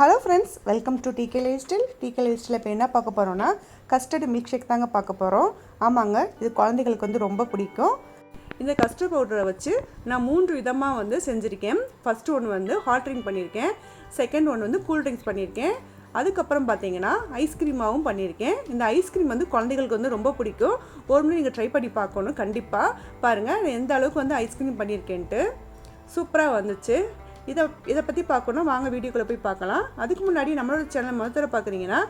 Hello friends welcome to TK lifestyle TK lifestyle இப்போ என்ன பார்க்க போகிறோன்னா கஸ்டர்டு மில்க் ஷேக் தாங்க பார்க்க போகிறோம் ஆமாங்க இது குழந்தைகளுக்கு வந்து ரொம்ப பிடிக்கும். இந்த கஸ்டர்ட் பவுடரை வச்சு நான் மூன்று விதமாக வந்து செஞ்சுருக்கேன். ஃபஸ்ட்டு ஒன்று வந்து ஹாட் ட்ரிங்க் பண்ணியிருக்கேன் செகண்ட் ஒன்று வந்து கூல் ட்ரிங்க்ஸ் பண்ணியிருக்கேன் அதுக்கப்புறம் பார்த்தீங்கன்னா ஐஸ்கிரீமாகவும் பண்ணியிருக்கேன் இந்த ஐஸ்கிரீம் வந்து குழந்தைகளுக்கு வந்து ரொம்ப பிடிக்கும். ஒரு முறை நீங்கள் ட்ரை பண்ணி பார்க்கணும் கண்டிப்பாக பாருங்கள் நான் எந்த அளவுக்கு வந்து ஐஸ்கிரீம் பண்ணியிருக்கேன்ட்டு சூப்பராக வந்துச்சு. இதை இதை பற்றி பார்க்கணும் வாங்க வீடியோக்குள்ளே போய் பார்க்கலாம். அதுக்கு முன்னாடி நம்மளோட சேனல் முதல்ல பார்க்குறீங்கன்னா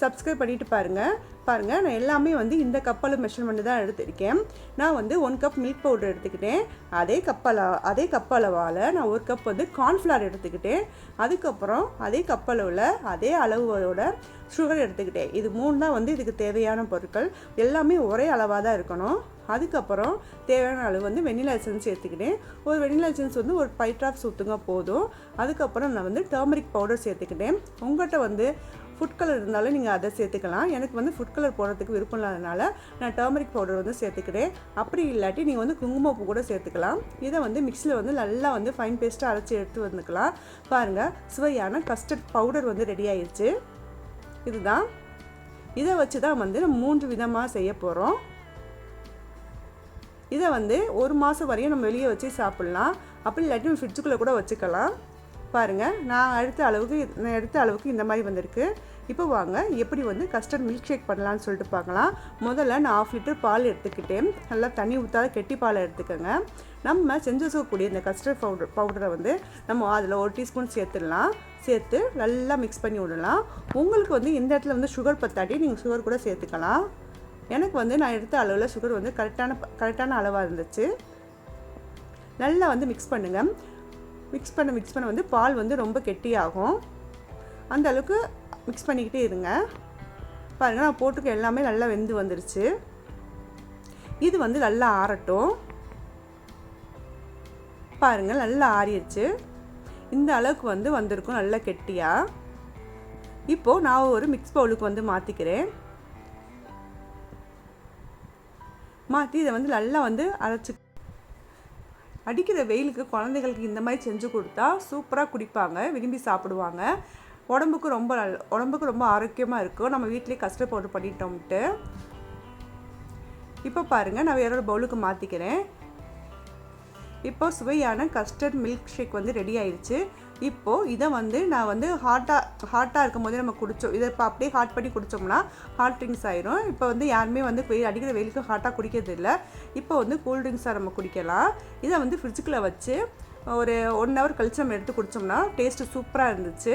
சப்ஸ்கிரைப் பண்ணிட்டு பாருங்கள் பாருங்கள் நான் எல்லாமே வந்து இந்த கப்பலும் மெஷர்மெண்ட் தான் எடுத்திருக்கேன். நான் வந்து ஒன் கப் மில்க் பவுடர் எடுத்துக்கிட்டேன். அதே கப்பல அதே கப்பளவால் நான் ஒரு கப் வந்து கார்ன்ஃப்ளவர் எடுத்துக்கிட்டேன். அதுக்கப்புறம் அதே கப் அதே அளவோட சுகர் எடுத்துக்கிட்டேன். இது மூணு தான் வந்து இதுக்கு தேவையான பொருட்கள். எல்லாமே ஒரே அளவாக தான் இருக்கணும். அதுக்கப்புறம் தேவையான அளவு வந்து வெண்ணிலா எசன்ஸ் சேர்த்துக்கிட்டேன். ஒரு வெண்ணிலா எசன்ஸ் வந்து ஒரு ஃபைவ் ட்ராப்ஸ் ஊற்றுங்க போதும். அதுக்கப்புறம் நான் வந்து டர்மரிக் பவுடர் சேர்த்துக்கிட்டேன். உங்கள்கிட்ட வந்து ஃபுட் கலர் இருந்தாலும் நீங்கள் அதை சேர்த்துக்கலாம். எனக்கு வந்து ஃபுட் கலர் போடுறதுக்கு விருப்பம் இல்லாதனால நான் டர்மரிக் பவுடர் வந்து சேர்த்துக்கிறேன். அப்படி இல்லாட்டி நீங்கள் வந்து குங்குமப்பூ கூட சேர்த்துக்கலாம். இதை வந்து மிக்சியில் வந்து நல்லா வந்து ஃபைன் பேஸ்ட்டாக அரைச்சி எடுத்து வந்துக்கலாம். பாருங்கள் சுவையான கஸ்டர்ட் பவுடர் வந்து ரெடி ஆயிடுச்சு இதுதான். இதை வச்சு தான் வந்து நம்ம மூன்று விதமாக செய்ய போகிறோம் இதை வந்து ஒரு மாதம் வரையும் நம்ம வெளியே வச்சு சாப்பிட்லாம். அப்படி இல்லாட்டி ஃப்ரிட்ஜுக்குள்ளே கூட வச்சுக்கலாம். பாருங்கள் நான் எடுத்த அளவுக்கு நான் எடுத்த அளவுக்கு இந்த மாதிரி வந்திருக்கு. இப்போ வாங்க எப்படி வந்து கஸ்டர்ட் மில்க் ஷேக் பண்ணலான்னு சொல்லிட்டு பார்க்கலாம். முதல்ல நான் ஆஃப் லிட்டர் பால் எடுத்துக்கிட்டேன். நல்லா தண்ணி ஊற்றாத கெட்டி பாலை எடுத்துக்கோங்க. நம்ம செஞ்சு வச்சுக்கக்கூடிய இந்த கஸ்டர்ட் பவுடர் பவுடரை வந்து நம்ம அதில் ஒரு டீஸ்பூன் சேர்த்துடலாம். சேர்த்து நல்லா மிக்ஸ் பண்ணி விடலாம். உங்களுக்கு வந்து இந்த இடத்துல வந்து சுகர் பத்தாட்டி நீங்கள் சுகர் கூட சேர்த்துக்கலாம். எனக்கு வந்து நான் எடுத்த அளவில் சுகர் வந்து கரெக்டான கரெக்டான அளவாக இருந்துச்சு. நல்லா வந்து மிக்ஸ் பண்ணுங்கள் மிக்ஸ் பண்ண மிக்ஸ் பண்ண வந்து பால் வந்து ரொம்ப கெட்டியாகும். அந்த அளவுக்கு மிக்ஸ் பண்ணிக்கிட்டே இருங்க. பாருங்கள் நான் போட்டுக்க எல்லாமே நல்லா வெந்து வந்துருச்சு. இது வந்து நல்லா ஆறட்டும். பாருங்கள் நல்லா ஆறிடுச்சு. இந்த அளவுக்கு வந்து வந்திருக்கும் நல்லா கெட்டியாக இப்போது நான் ஒரு மிக்ஸ் பவுலுக்கு வந்து மாற்றிக்கிறேன் மாற்றி இதை வந்து நல்லா வந்து அரைச்சி அடிக்கிற வெயிலுக்கு குழந்தைகளுக்கு இந்த மாதிரி செஞ்சு கொடுத்தா சூப்பராக குடிப்பாங்க விரும்பி சாப்பிடுவாங்க. உடம்புக்கு ரொம்ப நல் உடம்புக்கு ரொம்ப ஆரோக்கியமாக இருக்கும். நம்ம வீட்டிலே கஷ்டப்பட்டு பண்ணிட்டோம்ட்டு. இப்போ பாருங்கள் நான் வேறொரு பவுலுக்கு மாற்றிக்கிறேன் இப்போ சுவையான கஸ்டர்ட் மில்க் ஷேக் வந்து ரெடி ஆயிடுச்சு இப்போது இதை வந்து நான் வந்து ஹாட்டாக ஹாட்டாக இருக்கும் போதே நம்ம குடித்தோம் இதை இப்போ அப்படியே ஹாட் பண்ணி குடித்தோம்னா ஹாட் ட்ரிங்க்ஸ் ஆயிரும். இப்போ வந்து யாருமே வந்து வெயில் அடிக்கிற வெயிலுக்கு ஹாட்டாக குடிக்கிறது இல்லை இப்போ வந்து கூல் ட்ரிங்க்ஸாக நம்ம குடிக்கலாம். இதை வந்து ஃப்ரிட்ஜுக்குள்ளே வச்சு ஒரு ஒன் ஹவர் கழிச்சு நம்ம எடுத்து குடித்தோம்னா டேஸ்ட்டு சூப்பராக இருந்துச்சு.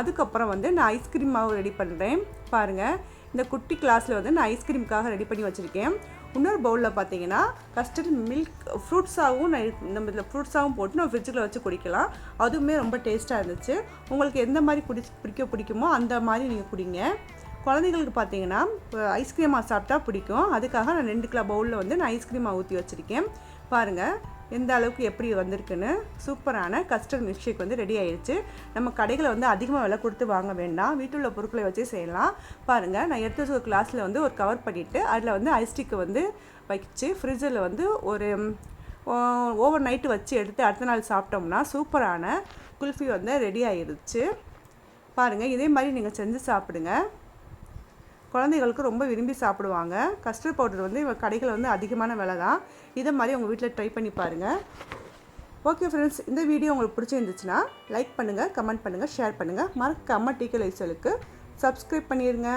அதுக்கப்புறம் வந்து நான் ஐஸ்கிரீம் மாவு ரெடி பண்ணுறேன் பாருங்கள் இந்த குட்டி கிளாஸில் வந்து நான் ஐஸ்கிரீமுக்காக ரெடி பண்ணி வச்சுருக்கேன். இன்னொரு பவுலில் பார்த்தீங்கன்னா கஸ்டர்ட் மில்க் ஃப்ரூட்ஸாகவும் நம்ம இதில் ஃப்ரூட்ஸாகவும் போட்டு நம்ம ஃப்ரிட்ஜில் வச்சு குடிக்கலாம். அதுவுமே ரொம்ப டேஸ்ட்டாக இருந்துச்சு. உங்களுக்கு எந்த மாதிரி குடி பிடிக்க பிடிக்குமோ அந்த மாதிரி நீங்கள் குடிங்க. குழந்தைங்களுக்கு பார்த்தீங்கன்னா ஐஸ்கிரீமாக சாப்பிட்டா பிடிக்கும். அதுக்காக நான் ரெண்டு கிலோ பவுலில் வந்து நான் ஐஸ்கிரீமாக ஊற்றி வச்சுருக்கேன். பாருங்கள் எந்த அளவுக்கு எப்படி வந்திருக்குன்னு சூப்பரான கஸ்டர்ட் மில்க் ஷேக் வந்து ரெடி ஆயிடுச்சு நம்ம கடைகளை வந்து அதிகமாக விலை கொடுத்து வாங்க வேண்டாம். வீட்டுள்ள பொருட்களை வச்சு செய்யலாம். பாருங்கள் நான் எடுத்து ஒரு கிளாஸில் வந்து ஒரு கவர் பண்ணிவிட்டு அதில் வந்து ஐஸ்டிக்கு வந்து வச்சு ஃப்ரிட்ஜில் வந்து ஒரு ஓவர் நைட்டு வச்சு எடுத்து அடுத்த நாள் சாப்பிட்டோம்னா சூப்பரான குல்ஃபி வந்து ரெடி ஆயிடுச்சு பாருங்கள் இதே மாதிரி நீங்கள் செஞ்சு சாப்பிடுங்க. குழந்தைகளுக்கு ரொம்ப விரும்பி சாப்பிடுவாங்க. கஸ்டர்ட் பவுடர் வந்து கடைகள் வந்து அதிகமான விலை தான் இதை மாதிரி உங்கள் வீட்டில் ட்ரை பண்ணி பாருங்கள் ஓகே ஃப்ரெண்ட்ஸ் இந்த வீடியோ உங்களுக்கு பிடிச்சிருந்துச்சுன்னா லைக் பண்ணுங்கள் கமெண்ட் பண்ணுங்கள் ஷேர் பண்ணுங்கள் மறக்காமல் டீக்கலைசலுக்கு சப்ஸ்கிரைப் பண்ணிடுங்க